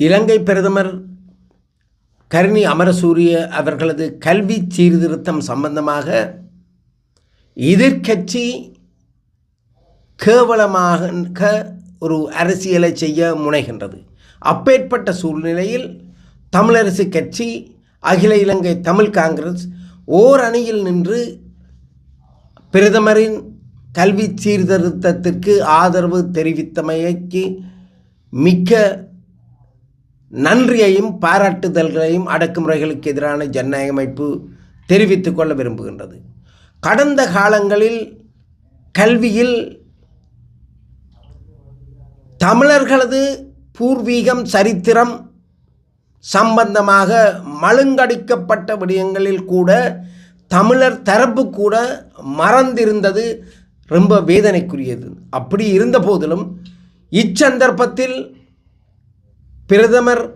இலங்கை பிரதமர் கருணி அமரசூரிய அவர்களது கல்வி சீர்திருத்தம் சம்பந்தமாக எதிர்க்கட்சி கேவலமாக ஒரு அரசியலை செய்ய முனைகின்றது. அப்பேற்பட்ட சூழ்நிலையில் தமிழரசு கட்சி அகில இலங்கை தமிழ் காங்கிரஸ் ஓர் அணியில் நின்று பிரதமரின் கல்வி சீர்திருத்தத்திற்கு ஆதரவு தெரிவித்தமைக்கு மிக்க நன்றியையும் பாராட்டுதல்களையும் அடக்குமுறைகளுக்கு எதிரான ஜனநாயக அமைப்பு தெரிவித்துக் கொள்ள விரும்புகின்றது. கடந்த காலங்களில் கல்வியில் தமிழர்களது பூர்வீகம் சரித்திரம் சம்பந்தமாக மழுங்கடிக்கப்பட்ட விடயங்களில் கூட தமிழர் தரப்பு கூட மறந்திருந்தது ரொம்ப வேதனைக்குரியது. அப்படி இருந்த போதிலும் இச்சந்தர்ப்பத்தில் பிரதமர்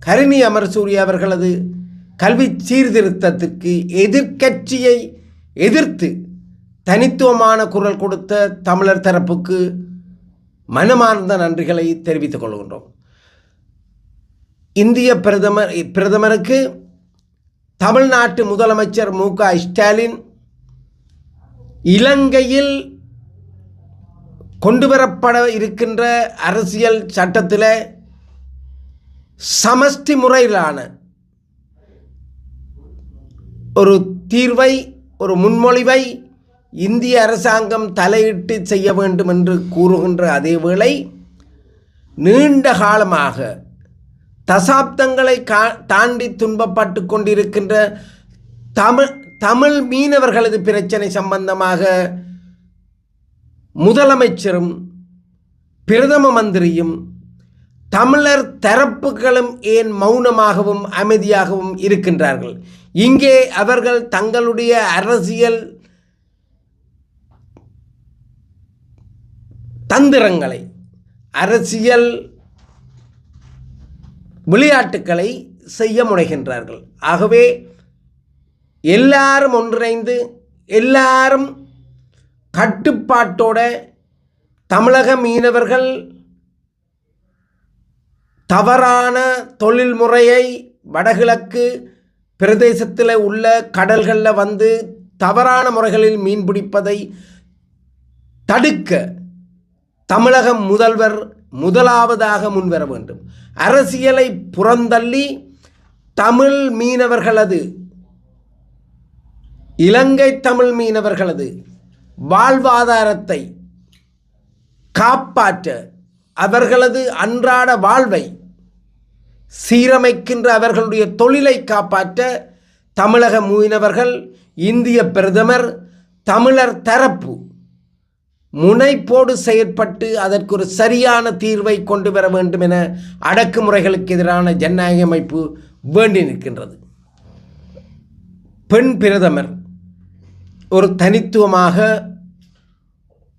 கருணி அமர்சூரி அவர்களது கல்வி சீர்திருத்தத்திற்கு எதிர்க்கட்சியை எதிர்த்து தனித்துவமான குரல் கொடுத்த தமிழர் தரப்புக்கு மனமார்ந்த நன்றிகளை தெரிவித்துக் கொள்கின்றோம். இந்திய பிரதமர் பிரதமருக்கு தமிழ்நாட்டு முதலமைச்சர் மு. க. ஸ்டாலின் இலங்கையில் கொண்டுவரப்பட இருக்கின்ற அரசியல் சட்டத்தில் சமஷ்டி முறையிலான ஒரு தீர்வை ஒரு முன்மொழிவை இந்திய அரசாங்கம் தலையிட்டு செய்ய வேண்டும் என்று கூறுகின்ற அதே வேளை நீண்ட காலமாக தசாப்தங்களை கா தாண்டி துன்பப்பட்டு கொண்டிருக்கின்ற தமிழ் தமிழ் மீனவர்களது பிரச்சனை சம்பந்தமாக முதலமைச்சரும் பிரதம மந்திரியும் தமிழர் தரப்புகளும் ஏன் மௌனமாகவும் அமைதியாகவும் இருக்கின்றார்கள்? இங்கே அவர்கள் தங்களுடைய அரசியல் தந்திரங்களை அரசியல் விளையாட்டுக்களை செய்ய முனைகின்றார்கள். ஆகவே எல்லாரும் ஒன்றிணைந்து எல்லாரும் கட்டுப்பாட்டோட தமிழக மீனவர்கள் தவறான தொழில் முறையை வடகிழக்கு பிரதேசத்தில் உள்ள கடல்களில் வந்து தவறான முறைகளில் மீன் பிடிப்பதை தடுக்க தமிழக முதல்வர் முதலாவதாக முன்வர வேண்டும். அரசியலை புறந்தள்ளி தமிழ் மீனவர்களது இலங்கை தமிழ் மீனவர்களது வாழ்வாதாரத்தை காப்பாற்ற அவர்களது அன்றாட வாழ்வை சீரமைக்கின்ற அவர்களுடைய தொழிலை காப்பாற்ற தமிழக மூவினவர்கள் இந்திய பிரதமர் தமிழர் தரப்பு முனைப்போடு செயற்பட்டு அதற்கு ஒரு சரியான தீர்வை கொண்டு வர வேண்டும் என அடக்குமுறைகளுக்கு எதிரான ஜனநாயக அமைப்பு வேண்டி நிற்கின்றது. பெண் பிரதமர் ஒரு தனித்துவமாக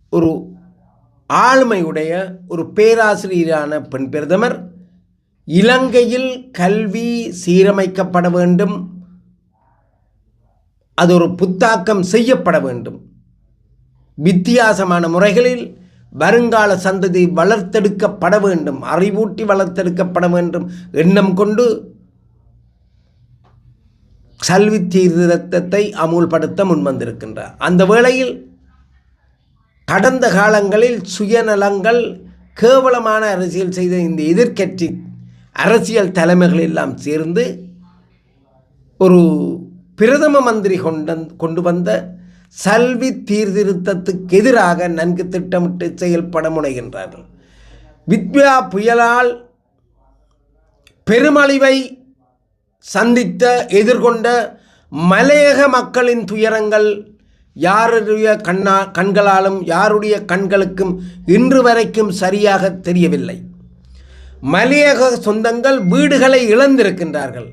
ஒரு ஆளுமையுடைய ஒரு பேராசிரியரான பெண் பிரதமர் இலங்கையில் கல்வி சீரமைக்கப்பட வேண்டும். அது ஒரு புத்தாக்கம் செய்யப்பட வேண்டும். வித்தியாசமான முறைகளில் வருங்கால சந்ததி வளர்த்தெடுக்கப்பட வேண்டும். அறிவூட்டி வளர்த்தெடுக்கப்பட வேண்டும். எண்ணம் கொண்டு கல்வி சீர்திருத்தத்தை அமுல்படுத்த முன்வந்திருக்கின்றார். அந்த வேளையில் கடந்த காலங்களில் சுயநலங்கள் கேவலமான அரசியல் செய்த இந்த எதிர்க்கட்சி அரசியல் தலைமைகள் எல்லாம் சேர்ந்து ஒரு பிரதம மந்திரி கொண்ட கொண்டு வந்த சல்வி சீர்திருத்தத்துக்கு எதிராக நன்கு திட்டமிட்டு செயல்பட முனைகின்றார்கள். வித்யா புயலால் பெருமழிவை சந்தித்த எதிர்கொண்ட மலையக மக்களின் துயரங்கள் யாருடைய கண்ணா கண்களாலும் யாருடைய கண்களுக்கும் இன்று வரைக்கும் சரியாக தெரியவில்லை. மலையக சொந்தங்கள் வீடுகளை இழந்திருக்கின்றார்கள்.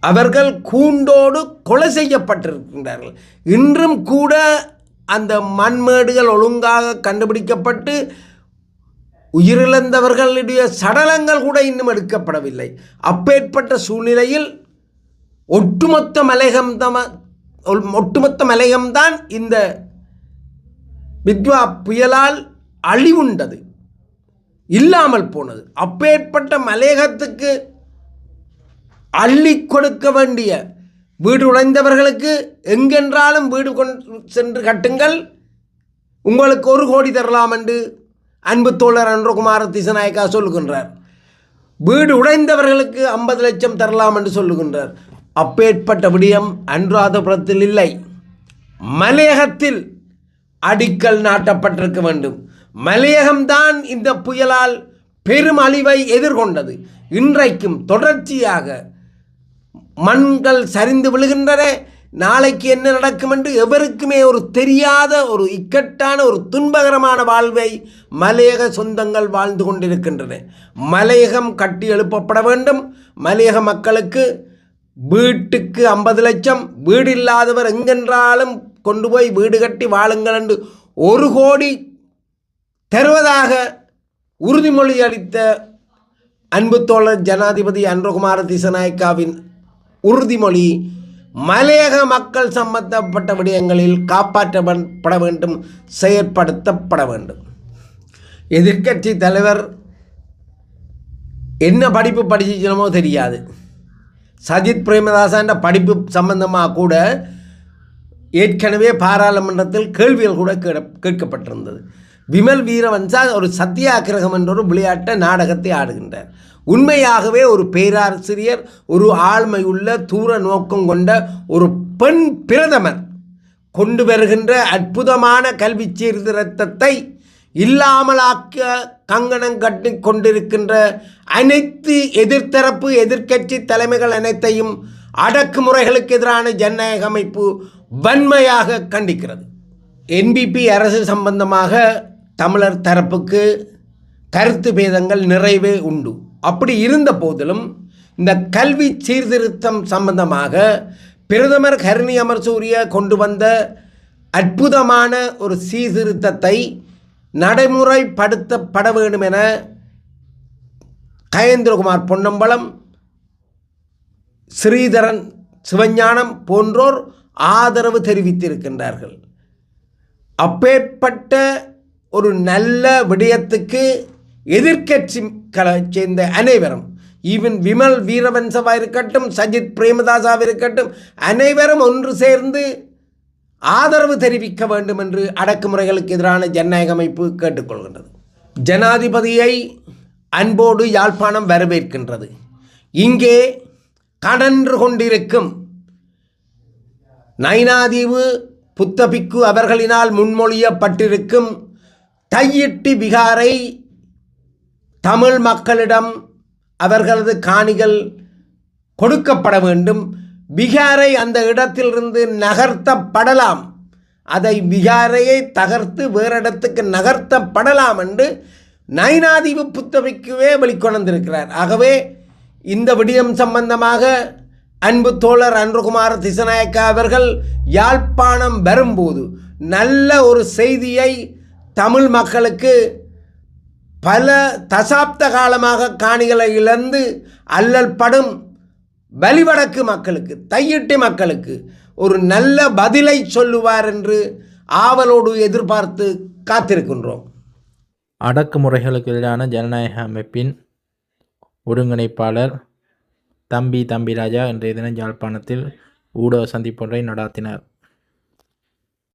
அவர்கள் கூண்டோடு கொலை செய்யப்பட்டிருக்கின்றார்கள். இன்றும் கூட அந்த மண்மேடுகள் ஒழுங்காக கண்டுபிடிக்கப்பட்டு உயிரிழந்தவர்களுடைய சடலங்கள் கூட இன்னும் எடுக்கப்படவில்லை. அப்பேற்பட்ட சூழ்நிலையில் ஒட்டுமொத்த மலையகம் ஒட்டுமொத்த மலையம்தான் இந்த வித்வா புயலால் அழிவுண்டது. இல்லாமல் போனது. அப்பேற்பட்ட மலையகத்துக்கு அள்ளி கொடுக்க வேண்டிய வீடு உடைந்தவர்களுக்கு எங்கென்றாலும் வீடு கொண்டு சென்று கட்டுங்கள். உங்களுக்கு ஒரு கோடி தரலாம் என்று அன்பு தோழர் அன்றகுமார திசநாயக்கா சொல்லுகின்றார். வீடு உடைந்தவர்களுக்கு ஐம்பது லட்சம் தரலாம் என்று சொல்லுகின்றார். அப்பேற்பட்ட விடயம் அனுராதபுரத்தில் இல்லை. மலையகத்தில் அடிக்கல் நாட்டப்பட்டிருக்க வேண்டும். மலையகம்தான் இந்த புயலால் பெரும் அழிவை எதிர்கொண்டது. இன்றைக்கும் தொடர்ச்சியாக மண்கள் சரிந்து விழுகின்றன. நாளைக்கு என்ன நடக்கும் என்று எவருக்குமே ஒரு தெரியாத ஒரு இக்கட்டான ஒரு துன்பகரமான வாழ்வை மலையக சொந்தங்கள் வாழ்ந்து கொண்டிருக்கின்றன. மலையகம் கட்டி எழுப்பப்பட வேண்டும். மலையக மக்களுக்கு வீட்டுக்கு ஐம்பது லட்சம் வீடு இல்லாதவர் எங்கென்றாலும் கொண்டு போய் வீடு கட்டி வாழுங்கள் என்று ஒரு கோடி தருவதாக உறுதிமொழி அளித்த அன்பு தோழர் ஜனாதிபதி அன்றகுமார திசநாயக்காவின் உறுதிமொழி மலையக மக்கள் சம்பந்தப்பட்ட விடயங்களில் காப்பாற்றப்பட வேண்டும் செயற்படுத்தப்பட வேண்டும். எதிர்க்கட்சி தலைவர் என்ன படிப்பு படிச்சிச்சனமோ தெரியாது. சஜித் பிரேமதாசன்ற படிப்பு சம்பந்தமாக கூட ஏற்கனவே பாராளுமன்றத்தில் கேள்விகள் கூட கேட்கப்பட்டிருந்தது. விமல் வீரவன்சா ஒரு சத்தியாகிரகம் என்ற ஒரு விளையாட்டை நாடகத்தை ஆடுகின்றார். உண்மையாகவே ஒரு பேராசிரியர் ஒரு ஆழ்மையுள்ள தூர நோக்கம் கொண்ட ஒரு பெண் பிரதமர் கொண்டு வருகின்ற அற்புதமான கல்வி சீர்திருத்தத்தை இல்லாமலாக்க கங்கணம் கட்டி கொண்டிருக்கின்ற அனைத்து எதிர்த்தரப்பு எதிர்க்கட்சி தலைமைகள் அனைத்தையும் அடக்குமுறைகளுக்கு எதிரான ஜனநாயக அமைப்பு வன்மையாக கண்டிக்கிறது. என்பிபி அரசு சம்பந்தமாக தமிழர் தரப்புக்கு கருத்து பேதங்கள் நிறைவே உண்டு. அப்படி இருந்த போதிலும் இந்த கல்வி சீர்திருத்தம் சம்பந்தமாக பிரதமர் கருணி அமர்சூரிய கொண்டு வந்த அற்புதமான ஒரு சீர்திருத்தத்தை நடைமுறைப்படுத்தப்பட வேண்டும் என கயேந்திரகுமார் பொன்னம்பலம் ஸ்ரீதரன் சிவஞானம் போன்றோர் ஆதரவு தெரிவித்திருக்கின்றார்கள். அப்பேற்பட்ட ஒரு நல்ல விடயத்துக்கு எதிர்க்கட்சிகளை சேர்ந்த அனைவரும் ஈவன் விமல் வீரவன்சவா இருக்கட்டும் சஜித் பிரேமதாசாவாக இருக்கட்டும் அனைவரும் ஒன்று சேர்ந்து ஆதரவு தெரிவிக்க வேண்டும் என்று அடக்குமுறைகளுக்கு எதிரான ஜனநாயக அமைப்பு கேட்டுக்கொள்கின்றது. ஜனாதிபதியை அன்போடு யாழ்ப்பாணம் வரவேற்கின்றது. இங்கே கடன்று கொண்டிருக்கும் நைனாதீவு புத்தபிக்கு அவர்களினால் முன்மொழியப்பட்டிருக்கும் தையிட்டி விகாரை தமிழ் மக்களிடம் அவர்களது காணிகள் கொடுக்கப்பட வேண்டும். விகாரை அந்த இடத்திலிருந்து நகர்த்தப்படலாம். அதை விகாரையை தகர்த்து வேறு இடத்துக்கு நகர்த்தப்படலாம் என்று நைனாதீவு புத்தபிக்குவே வெளிக்கொணர்ந்திருக்கிறார். ஆகவே இந்த விடயம் சம்பந்தமாக அன்பு தோழர் அன்றுகுமார் திசநாயக்கா அவர்கள் யாழ்ப்பாணம் வரும்போது நல்ல ஒரு செய்தியை தமிழ் மக்களுக்கு பல தசாப்த காலமாக காணிகளை இழந்து அல்லல் படும் வலிவடக்கு மக்களுக்கு தையிட்டு மக்களுக்கு ஒரு நல்ல பதிலை சொல்லுவார் என்று ஆவலோடு எதிர்பார்த்து காத்திருக்கின்றோம். அடக்குமுறைகளுக்கு எதிரான ஜனநாயக அமைப்பின் ஒருங்கிணைப்பாளர் தம்பி தம்பிராஜா இன்றைய தினம் யாழ்ப்பாணத்தில் ஊடக சந்திப்பொன்றை நடாத்தினார்.